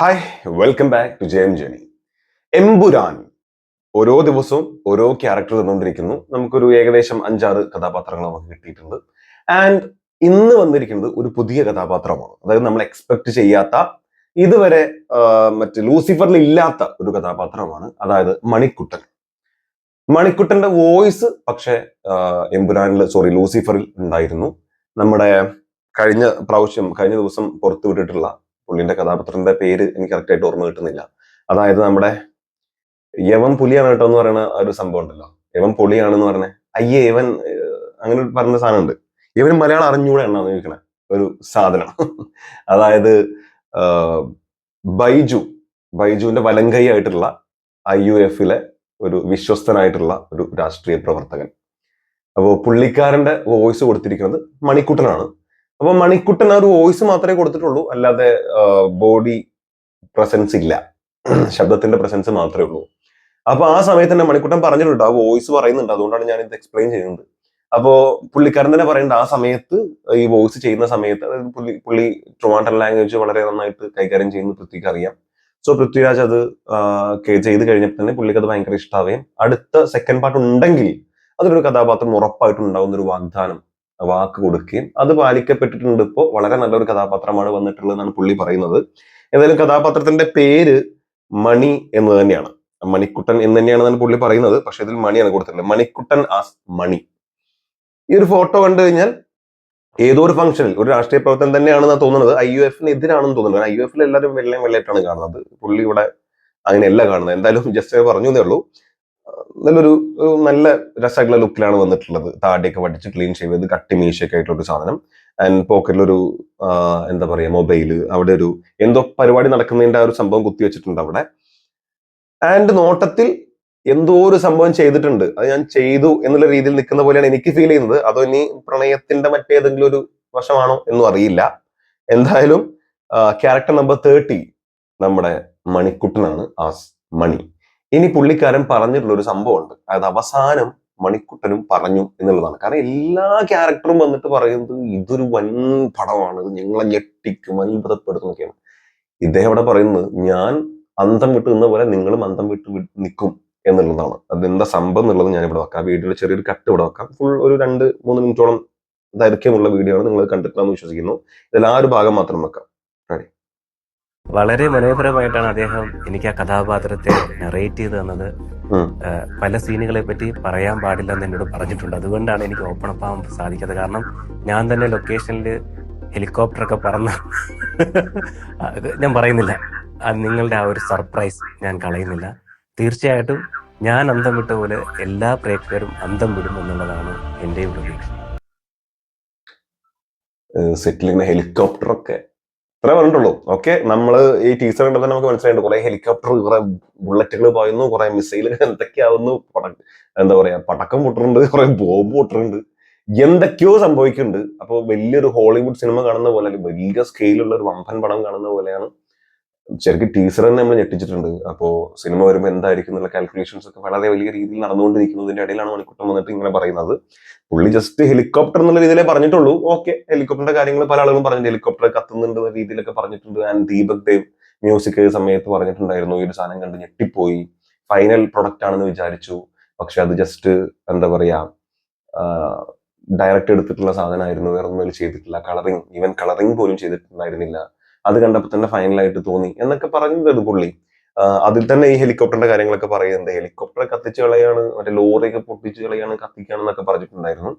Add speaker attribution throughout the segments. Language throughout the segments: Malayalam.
Speaker 1: Hi welcome back to Jayam journey Empuraan ഓരോ ദിവസവും ഓരോ ക്യാരക്ടർ തന്നുകൊണ്ടിരിക്കുന്നു. നമുക്കൊരു ഏകദേശം അഞ്ചാറ് കഥാപാത്രങ്ങൾ നമുക്ക് കിട്ടിയിട്ടുണ്ട്. ആൻഡ് ഇന്ന് വന്നിരിക്കുന്നത് ഒരു പുതിയ കഥാപാത്രമാണ്. അതായത് നമ്മൾ എക്സ്പെക്ട് ചെയ്യാത്ത ഇതുവരെ മറ്റ് ലൂസിഫറിൽ ഇല്ലാത്ത ഒരു കഥാപാത്രമാണ്. അതായത് മണിക്കുട്ടൻ. മണിക്കുട്ടന്റെ വോയിസ് പക്ഷേ എംപുരാനിൽ സോറി ലൂസിഫറിൽ ഉണ്ടായിരുന്നു. നമ്മുടെ കഴിഞ്ഞ പ്രാവശ്യം കഴിഞ്ഞ ദിവസം പുറത്തു വിട്ടിട്ടുള്ള പുള്ളിന്റെ കഥാപാത്രത്തിന്റെ പേര് എനിക്ക് കറക്റ്റ് ആയിട്ട് ഓർമ്മ കിട്ടുന്നില്ല. അതായത് നമ്മുടെ യവൻ പുലിയാണ് കേട്ടോ എന്ന് പറയുന്ന ഒരു സംഭവം ഉണ്ടല്ലോ. യവൻ പുളിയാണെന്ന് പറഞ്ഞ അയ്യേ യവൻ അങ്ങനെ പറഞ്ഞ സാധനം ഉണ്ട് ഇവന് മലയാളം അറിഞ്ഞൂടെ എന്നാണ് ചോദിക്കണേ ഒരു സാധനം. അതായത് ബൈജു ബൈജുവിന്റെ വലങ്കൈ ആയിട്ടുള്ള ഐ യു എഫിലെ ഒരു വിശ്വസ്തനായിട്ടുള്ള ഒരു രാഷ്ട്രീയ പ്രവർത്തകൻ. അപ്പോൾ പുള്ളിക്കാരന്റെ വോയിസ് കൊടുത്തിരിക്കുന്നത് മണിക്കുട്ടനാണ്. അപ്പൊ മണിക്കുട്ടൻ ആ ഒരു വോയിസ് മാത്രമേ കൊടുത്തിട്ടുള്ളൂ. അല്ലാതെ ബോഡി പ്രസൻസ് ഇല്ല. ശബ്ദത്തിന്റെ പ്രസൻസ് മാത്രമേ ഉള്ളൂ. അപ്പൊ ആ സമയത്ത് തന്നെ മണിക്കുട്ടൻ പറഞ്ഞിട്ടുണ്ട്. ആ വോയിസ് പറയുന്നുണ്ട്. അതുകൊണ്ടാണ് ഞാൻ ഇത് എക്സ്പ്ലെയിൻ ചെയ്യുന്നത്. അപ്പോ പുള്ളിക്കാരൻ തന്നെ പറയുന്നുണ്ട് ആ സമയത്ത് ഈ വോയിസ് ചെയ്യുന്ന സമയത്ത് അതായത് പുള്ളി പുള്ളി ട്രിവാൻഡ്രം ലാംഗ്വേജ് വളരെ നന്നായിട്ട് കൈകാര്യം ചെയ്യുന്ന പൃഥ്വിക്ക് അറിയാം. സോ പൃഥ്വിരാജ് അത് ചെയ്ത് കഴിഞ്ഞപ്പോൾ തന്നെ പുള്ളിക്ക് അത് ഭയങ്കര ഇഷ്ടാവുകയും അടുത്ത സെക്കൻഡ് പാർട്ട് ഉണ്ടെങ്കിൽ അതിലൊരു കഥാപാത്രം ഉറപ്പായിട്ടും ഉണ്ടാവുന്ന ഒരു വാഗ്ദാനം. വാക്ക് കൊടുക്കുകയും അത് പാലിക്കപ്പെട്ടിട്ടുണ്ട് ഇപ്പോൾ വളരെ നല്ലൊരു കഥാപാത്രമാണ് വന്നിട്ടുള്ളതെന്നാണ് പുള്ളി പറയുന്നത്. ഏതായാലും കഥാപാത്രത്തിന്റെ പേര് മണി എന്ന് തന്നെയാണ്. മണിക്കുട്ടൻ എന്ന് തന്നെയാണെന്നാണ് പുള്ളി പറയുന്നത്. പക്ഷെ ഇതിൽ മണിയാണ് കൊടുത്തിട്ടുള്ളത്. മണിക്കുട്ടൻ ആസ് മണി. ഈ ഒരു ഫോട്ടോ കണ്ടു കഴിഞ്ഞാൽ ഏതോ ഒരു ഫംഗ്ഷനിൽ ഒരു രാഷ്ട്രീയ പ്രവർത്തനം തന്നെയാണെന്ന് തോന്നുന്നത്. ഐ യു എഫിന് എതിരാണെന്ന് തോന്നുന്നത് ഐ യു എഫിൽ എല്ലാവരും വെള്ളയും വെള്ളയായിട്ടാണ് കാണുന്നത്. പുള്ളി ഇവിടെ അങ്ങനെയല്ല കാണുന്നത്. എന്തായാലും ജസ്റ്റ് പറഞ്ഞു എന്നേ ഉള്ളൂ. നല്ലൊരു നല്ല രസമായിട്ടുള്ള ലുക്കിലാണ് വന്നിട്ടുള്ളത്. താടിയൊക്കെ വടിച്ച് ക്ലീൻ ഷേവ് ചെയ്ത് കട്ടി മീശയൊക്കെ ആയിട്ടുള്ള ഒരു സാധനം. ആൻഡ് പോക്കറ്റിലൊരു എന്താ പറയുക മൊബൈൽ അവിടെ ഒരു എന്തോ പരിപാടി നടക്കുന്നതിന്റെ ആ ഒരു സംഭവം കുത്തി വെച്ചിട്ടുണ്ട് അവിടെ. ആൻഡ് നോട്ടത്തിൽ എന്തോ ഒരു സംഭവം ചെയ്തിട്ടുണ്ട്. അത് ഞാൻ ചെയ്തു എന്നുള്ള രീതിയിൽ നിൽക്കുന്ന പോലെയാണ് എനിക്ക് ഫീൽ ചെയ്യുന്നത്. അതോ ഇനി പ്രണയത്തിന്റെ മറ്റേതെങ്കിലും ഒരു വശമാണോ എന്നും അറിയില്ല. എന്തായാലും ക്യാരക്ടർ നമ്പർ തേർട്ടി നമ്മുടെ മണിക്കുട്ടനാണ് ആസ് മണി. ഇനി പുള്ളിക്കാരൻ പറഞ്ഞിട്ടുള്ള ഒരു സംഭവമുണ്ട്. അതായത് അവസാനം മണിക്കുട്ടനും പറഞ്ഞു എന്നുള്ളതാണ്. കാരണം എല്ലാ ക്യാരക്ടറും വന്നിട്ട് പറയുന്നത് ഇതൊരു വൻ പടമാണ്. ഇത് ഞങ്ങളെ ഞെട്ടിക്കും അത്ഭുതപ്പെടുത്തുന്നൊക്കെയാണ്. ഇദ്ദേഹം ഇവിടെ പറയുന്നത് ഞാൻ അന്തം വിട്ട് നിന്ന പോലെ നിങ്ങളും അന്തം വിട്ട് നിൽക്കും എന്നുള്ളതാണ്. അതെന്താ സംഭവം എന്നുള്ളത് ഞാൻ ഇവിടെ വെക്കാം. വീഡിയോയുടെ ചെറിയൊരു കട്ട് ഇവിടെ വെക്കാം. ഫുൾ ഒരു രണ്ട് മൂന്ന് മിനിറ്റോളം ദൈർഘ്യമുള്ള വീഡിയോ ആണ് നിങ്ങൾ കണ്ടിട്ടുണ്ടെന്ന് വിശ്വസിക്കുന്നു. ഇതിൽ ആ ഒരു ഭാഗം മാത്രം വെക്കാം.
Speaker 2: വളരെ മനോഹരമായിട്ടാണ് അദ്ദേഹം എനിക്ക് ആ കഥാപാത്രത്തെ നറേറ്റ് ചെയ്ത് തന്നത്. പല സീനുകളെ പറ്റി പറയാൻ പാടില്ല എന്ന് എന്നോട് പറഞ്ഞിട്ടുണ്ട്. അതുകൊണ്ടാണ് എനിക്ക് ഓപ്പൺ അപ്പ് ആവാൻ സാധിക്കാത്തത്. കാരണം ഞാൻ തന്നെ ലൊക്കേഷനിൽ ഹെലികോപ്റ്ററൊക്കെ പറന്ന ഞാൻ പറയുന്നില്ല. നിങ്ങളുടെ ആ ഒരു സർപ്രൈസ് ഞാൻ കളയുന്നില്ല. തീർച്ചയായിട്ടും ഞാൻ അന്തം വിട്ട പോലെ എല്ലാ പ്രേക്ഷകരും അന്തം വിടും എന്നുള്ളതാണ് എന്റെയും പ്രതീക്ഷ.
Speaker 1: ഹെലികോപ്റ്റർ ഒക്കെ ഇത്ര പറഞ്ഞിട്ടുള്ളൂ. ഓക്കെ നമ്മൾ ഈ ടീച്ചർ കണ്ടപ്പോൾ നമുക്ക് മനസ്സിലായിട്ടുണ്ട്. കുറെ ഹെലികോപ്റ്റർ കുറെ ബുള്ളറ്റുകൾ പായുന്നു കുറെ മിസൈലുകൾ എന്തൊക്കെയാവുന്നു എന്താ പറയാ പടക്കം പൊട്ടുന്നുണ്ട് കുറെ ബോംബ് പൊട്ടുന്നുണ്ട്. എന്തൊക്കെയോ സംഭവിക്കുന്നുണ്ട്. അപ്പോൾ വലിയൊരു ഹോളിവുഡ് സിനിമ കാണുന്ന പോലെ വലിയ സ്കെയിലുള്ള ഒരു വമ്പൻ പടം കാണുന്ന പോലെയാണ് ശരിക്കും ടീച്ചർ തന്നെ നമ്മൾ ഞെട്ടിച്ചിട്ടുണ്ട്. അപ്പോ സിനിമ വരുമ്പോൾ എന്തായിരിക്കും എന്നുള്ള കാൽക്കുലേഷൻസ് ഒക്കെ വളരെ വലിയ രീതിയിൽ നടന്നുകൊണ്ടിരിക്കുന്നതിന്റെ ഇടയിലാണ് മണിക്കുട്ടൻ വന്നിട്ട് ഇങ്ങനെ പറയുന്നത്. പുള്ളി ജസ്റ്റ് ഹെലികോപ്റ്റർ എന്നുള്ള രീതിയിലേ പറഞ്ഞിട്ടുള്ളൂ. ഓക്കെ ഹെലികോപ്റ്ററിന്റെ കാര്യങ്ങൾ പല ആളുകളും പറഞ്ഞിട്ടുണ്ട്. ഹെലികോപ്റ്റർ കത്തുന്നുണ്ട് എന്ന രീതിയിലൊക്കെ പറഞ്ഞിട്ടുണ്ട്. ആൻഡ് ദീപക് ദേവ് മ്യൂസിക് സമയത്ത് പറഞ്ഞിട്ടുണ്ടായിരുന്നു ഈ ഒരു സാധനം കണ്ട് ഞെട്ടിപ്പോയി. ഫൈനൽ പ്രൊഡക്റ്റ് ആണെന്ന് വിചാരിച്ചു. പക്ഷെ അത് ജസ്റ്റ് എന്താ പറയാ ഡയറക്റ്റ് എടുത്തിട്ടുള്ള സാധനമായിരുന്നു. വേറെ ഒന്നും ചെയ്തിട്ടില്ല. കളറിങ് ഈവൻ കളറിങ് പോലും ചെയ്തിട്ടുണ്ടായിരുന്നില്ല. അത് കണ്ടപ്പോൾ തന്നെ ഫൈനലായിട്ട് തോന്നി. എന്നൊക്കെ പറഞ്ഞത് പുള്ളി. അതിൽ തന്നെ ഈ ഹെലികോപ്റ്ററിന്റെ കാര്യങ്ങളൊക്കെ പറയുന്നുണ്ട്. ഹെലികോപ്റ്റർ കത്തിച്ചു കളയാണ് മറ്റേ ലോറിയൊക്കെ പൊട്ടിച്ചു കളയാണ് കത്തിക്കുകയാണെന്നൊക്കെ പറഞ്ഞിട്ടുണ്ടായിരുന്നു.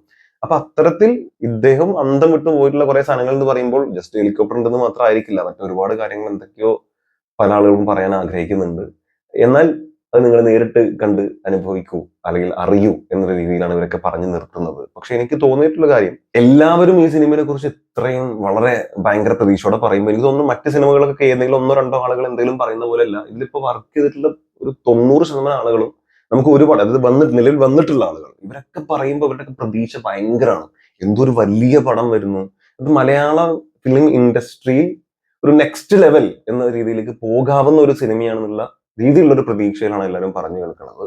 Speaker 1: അപ്പൊ അത്തരത്തിൽ ഇദ്ദേഹം അന്തം വിട്ടു പോയിട്ടുള്ള കുറെ സാധനങ്ങൾ എന്ന് പറയുമ്പോൾ ജസ്റ്റ് ഹെലികോപ്റ്റർ ഉണ്ടെന്ന് മാത്രമായിരിക്കില്ല. മറ്റൊരുപാട് കാര്യങ്ങൾ എന്തൊക്കെയോ പല ആളുകളും പറയാൻ ആഗ്രഹിക്കുന്നുണ്ട്. എന്നാൽ അത് നിങ്ങൾ നേരിട്ട് കണ്ട് അനുഭവിക്കൂ അല്ലെങ്കിൽ അറിയൂ എന്ന രീതിയിലാണ് ഇവരൊക്കെ പറഞ്ഞു നിർത്തുന്നത്. പക്ഷെ എനിക്ക് തോന്നിയിട്ടുള്ള കാര്യം എല്ലാവരും ഈ സിനിമയെ കുറിച്ച് ഇത്രയും വളരെ ഭയങ്കര പ്രതീക്ഷയോടെ പറയുമ്പോൾ എനിക്ക് തോന്നുന്നു മറ്റ് സിനിമകളൊക്കെ ഏതെങ്കിലും ഒന്നോ രണ്ടോ ആളുകൾ എന്തെങ്കിലും പറയുന്ന പോലെയല്ല. ഇതിലിപ്പോ വർക്ക് ചെയ്തിട്ടുള്ള ഒരു തൊണ്ണൂറ് ശതമാനം ആളുകളും നമുക്ക് ഒരുപാട് അതായത് വന്നിട്ട് നിലവിൽ വന്നിട്ടുള്ള ആളുകൾ ഇവരൊക്കെ പറയുമ്പോൾ ഇവരുടെയൊക്കെ പ്രതീക്ഷ ഭയങ്കരമാണ് എന്തോ ഒരു വലിയ പടം വരുന്നു. അത് മലയാള ഫിലിം ഇൻഡസ്ട്രിയിൽ ഒരു നെക്സ്റ്റ് ലെവൽ എന്ന രീതിയിലേക്ക് പോകാവുന്ന ഒരു സിനിമയാണെന്നുള്ള രീതിയിലുള്ള ഒരു പ്രതീക്ഷയിലാണ് എല്ലാവരും പറഞ്ഞു കേൾക്കുന്നത്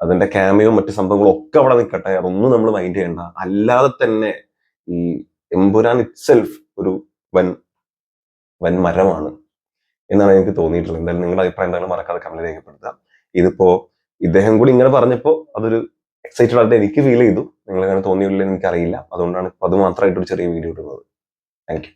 Speaker 1: അതിന്റെ ക്യാമയോ മറ്റു സംഭവങ്ങളും ഒക്കെ അവിടെ നിൽക്കട്ടെ അതൊന്നും നമ്മൾ മൈൻഡ് ചെയ്യേണ്ട. അല്ലാതെ തന്നെ ഈ എംപുരാൻ ഇറ്റ്സെൽഫ് ഒരു വൻ വൻ മരമാണ് എന്നാണ് എനിക്ക് തോന്നിയിട്ടുള്ളത്. എന്തായാലും നിങ്ങളുടെ അഭിപ്രായം എന്തായാലും മറക്കാതെ കമന്റ് രേഖപ്പെടുത്തുക. ഇതിപ്പോ ഇദ്ദേഹം കൂടി ഇങ്ങനെ പറഞ്ഞപ്പോൾ അതൊരു എക്സൈറ്റഡ് ആയിട്ട് എനിക്ക് ഫീൽ ചെയ്തു. നിങ്ങൾ അങ്ങനെ തോന്നിയില്ലെന്ന് എനിക്കറിയില്ല. അതുകൊണ്ടാണ് അത് മാത്രമായിട്ട് ഒരു ചെറിയ വീഡിയോ ഇടുന്നത്. Thank you